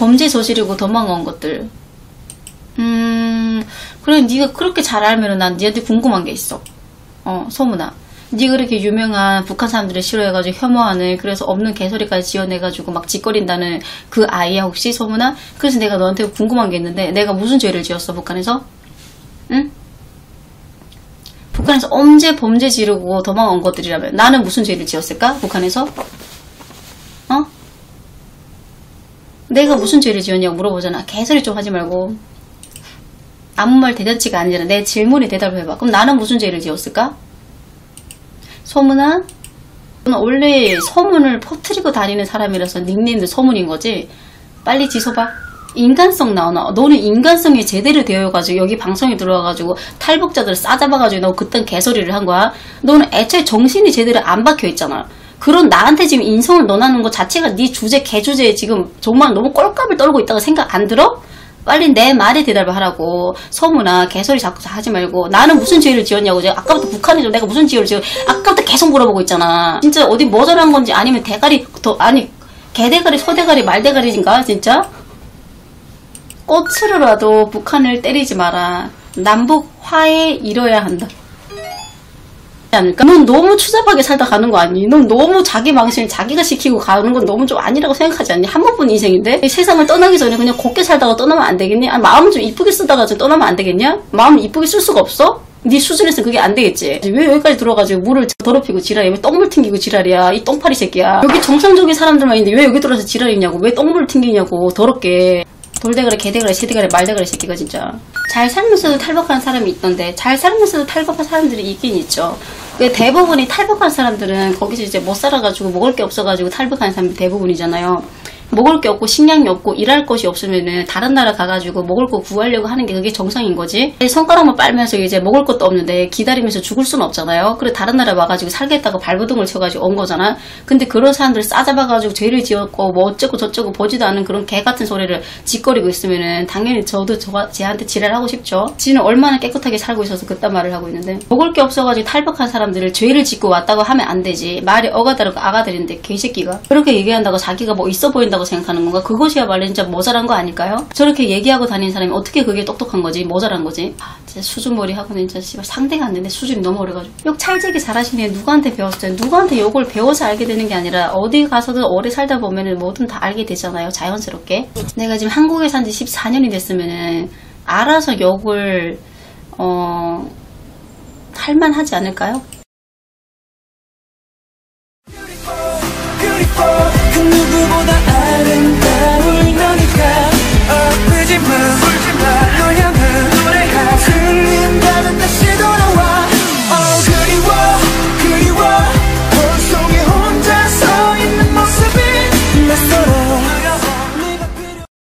범죄 저지르고 도망간 것들. 음, 그래 네가 그렇게 잘 알면은 난 니한테 궁금한 게 있어. 어, 소문아. 네가 그렇게 유명한 북한 사람들을 싫어해가지고 혐오하는 그래서 없는 개소리까지 지어내가지고 막 짓거린다는 그 아이야 혹시 소문아? 그래서 내가 너한테 궁금한 게 있는데 내가 무슨 죄를 지었어 북한에서? 응? 북한에서 언제 범죄 지르고 도망온 것들이라면 나는 무슨 죄를 지었을까? 북한에서? 어? 내가 무슨 죄를 지었냐고 물어보잖아. 개소리 좀 하지 말고. 아무 말 대잔치가 아니잖아. 내 질문에 대답을 해봐. 그럼 나는 무슨 죄를 지었을까? 소문아? 원래 소문을 퍼뜨리고 다니는 사람이라서 닉네임도 소문인 거지? 빨리 지소봐. 인간성 나오나? 너는 인간성이 제대로 되어가지고 여기 방송에 들어와가지고 탈북자들 싸잡아가지고 너 그딴 개소리를 한 거야? 너는 애초에 정신이 제대로 안 박혀 있잖아. 그런 나한테 지금 인성을 넣어놓는 것 자체가 네 주제, 개주제에 지금 정말 너무 꼴값을 떨고 있다고 생각 안 들어? 빨리 내 말에 대답을 하라고. 소문아 개소리 자꾸 하지 말고. 나는 무슨 죄를 지었냐고 제가 아까부터 북한에 좀 내가 무슨 죄를 지었 아까부터 계속 물어보고 있잖아. 진짜 어디 모자란 건지 아니면 대가리 더 아니 개대가리 소대가리 말대가리인가 진짜? 꽃으로라도 북한을 때리지 마라. 남북 화해 이뤄야 한다 않을까? 넌 너무 추잡하게 살다 가는 거 아니? 넌 너무 자기 망신을 자기가 시키고 가는 건 너무 좀 아니라고 생각하지 않니? 한 번뿐 인생인데? 이 세상을 떠나기 전에 그냥 곱게 살다가 떠나면 안 되겠니? 아, 마음을 좀 이쁘게 쓰다가 좀 떠나면 안 되겠냐? 마음을 이쁘게 쓸 수가 없어? 네 수준에서 그게 안 되겠지. 왜 여기까지 들어가지고 물을 더럽히고 지랄이야? 왜 똥물 튕기고 지랄이야? 이 똥파리 새끼야. 여기 정상적인 사람들만 있는데 왜 여기 들어와서 지랄이냐고? 왜 똥물을 튕기냐고? 더럽게. 돌대가리, 개대가리, 새대가리, 말대가리 새끼가 진짜. 잘 살면서도 탈북하는 사람이 있던데 잘 살면서도 탈북한 사람들이 있긴 있죠. 그 대부분이 탈북한 사람들은 거기서 이제 못 살아가지고 먹을 게 없어가지고 탈북하는 사람이 대부분이잖아요. 먹을 게 없고 식량이 없고 일할 것이 없으면은 다른 나라 가가지고 먹을 거 구하려고 하는 게 그게 정상인 거지. 손가락만 빨면서 이제 먹을 것도 없는데 기다리면서 죽을 수는 없잖아요. 그래 다른 나라 와가지고 살겠다고 발버둥을 쳐가지고 온 거잖아. 근데 그런 사람들 싸잡아가지고 죄를 지었고 뭐 어쩌고 저쩌고 보지도 않은 그런 개 같은 소리를 짓거리고 있으면은 당연히 저도 저 쟤한테 지랄하고 싶죠. 지는 얼마나 깨끗하게 살고 있어서 그딴 말을 하고 있는데 먹을 게 없어가지고 탈북한 사람들을 죄를 짓고 왔다고 하면 안 되지. 말이 어가다르고 아가들인데 개새끼가 그렇게 얘기한다고 자기가 뭐 있어 보인다고 똑똑하다고 생각하는 건가? 그것이야말로 진짜 모자란 거 아닐까요? 저렇게 얘기하고 다니는 사람이 어떻게 그게 똑똑한 거지? 모자란 거지? 아, 진짜 수준머리 하고는 진짜 씨발 상대가 안 되는데 수준이 너무 어려가지고. 욕 찰지게 잘하시네. 누구한테 배웠어요? 누구한테 욕을 배워서 알게 되는 게 아니라 어디 가서도 오래 살다 보면은 뭐든 다 알게 되잖아요. 자연스럽게. 내가 지금 한국에 산 지 14년이 됐으면은 알아서 욕을 어 할만하지 않을까요? 그 누구보다 널 향한 노래가 승리.